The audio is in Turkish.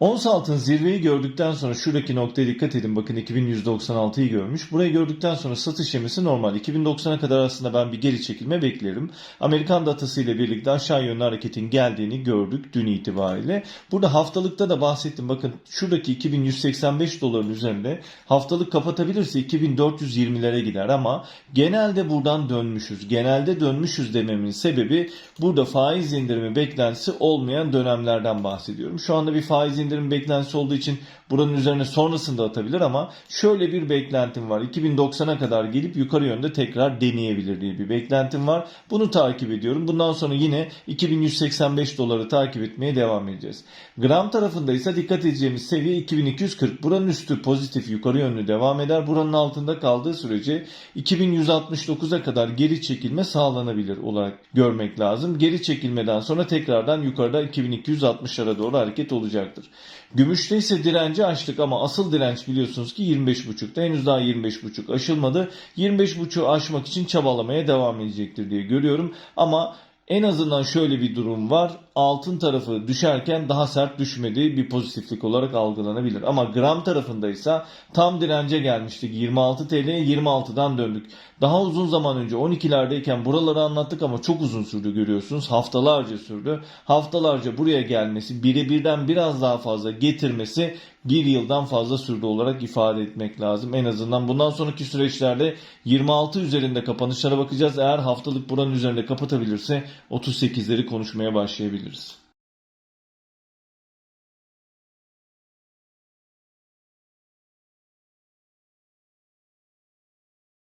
Ons altın zirveyi gördükten sonra şuradaki noktaya dikkat edin. Bakın 2196'yı görmüş. Burayı gördükten sonra satış yemesi normal. 2090'a kadar aslında ben bir geri çekilme beklerim. Amerikan datası ile birlikte aşağı yönlü hareketin geldiğini gördük dün itibariyle. Burada haftalıkta da bahsettim. Bakın şuradaki 2185 doların üzerinde haftalık kapatabilirse 2420'lere gider ama genelde buradan dönmüşüz. Genelde dönmüşüz dememin sebebi burada faiz indirimi beklentisi olmayan dönemlerden bahsediyorum. Şu anda bir faiz indirim beklentisi olduğu için buranın üzerine sonrasında atabilir ama şöyle bir beklentim var. 2090'a kadar gelip yukarı yönde tekrar deneyebilir diye bir beklentim var. Bunu takip ediyorum. Bundan sonra yine 2185 doları takip etmeye devam edeceğiz. Gram tarafında ise dikkat edeceğimiz seviye 2240. Buranın üstü pozitif yukarı yönlü devam eder. Buranın altında kaldığı sürece 2169'a kadar geri çekilme sağlanabilir olarak görmek lazım. Geri çekilmeden sonra tekrardan yukarıda 2260'lara doğru hareket olacaktır. Gümüşte ise direnci açtık ama asıl direnç biliyorsunuz ki 25.5'ta. Henüz daha 25.5 aşılmadı. 25.5'u aşmak için çabalamaya devam edecektir diye görüyorum. Ama en azından şöyle bir durum var. Altın tarafı düşerken daha sert düşmedi. Bir pozitiflik olarak algılanabilir. Ama gram tarafındaysa tam dirence gelmiştik. 26 TL'ye 26'dan döndük. Daha uzun zaman önce 12'lerdeyken buraları anlattık ama çok uzun sürdü görüyorsunuz. Haftalarca sürdü. Haftalarca buraya gelmesi, birebirden biraz daha fazla getirmesi bir yıldan fazla sürdü olarak ifade etmek lazım. En azından bundan sonraki süreçlerde 26 üzerinde kapanışlara bakacağız. Eğer haftalık buranın üzerinde kapatabilirse 38'leri konuşmaya başlayabiliriz.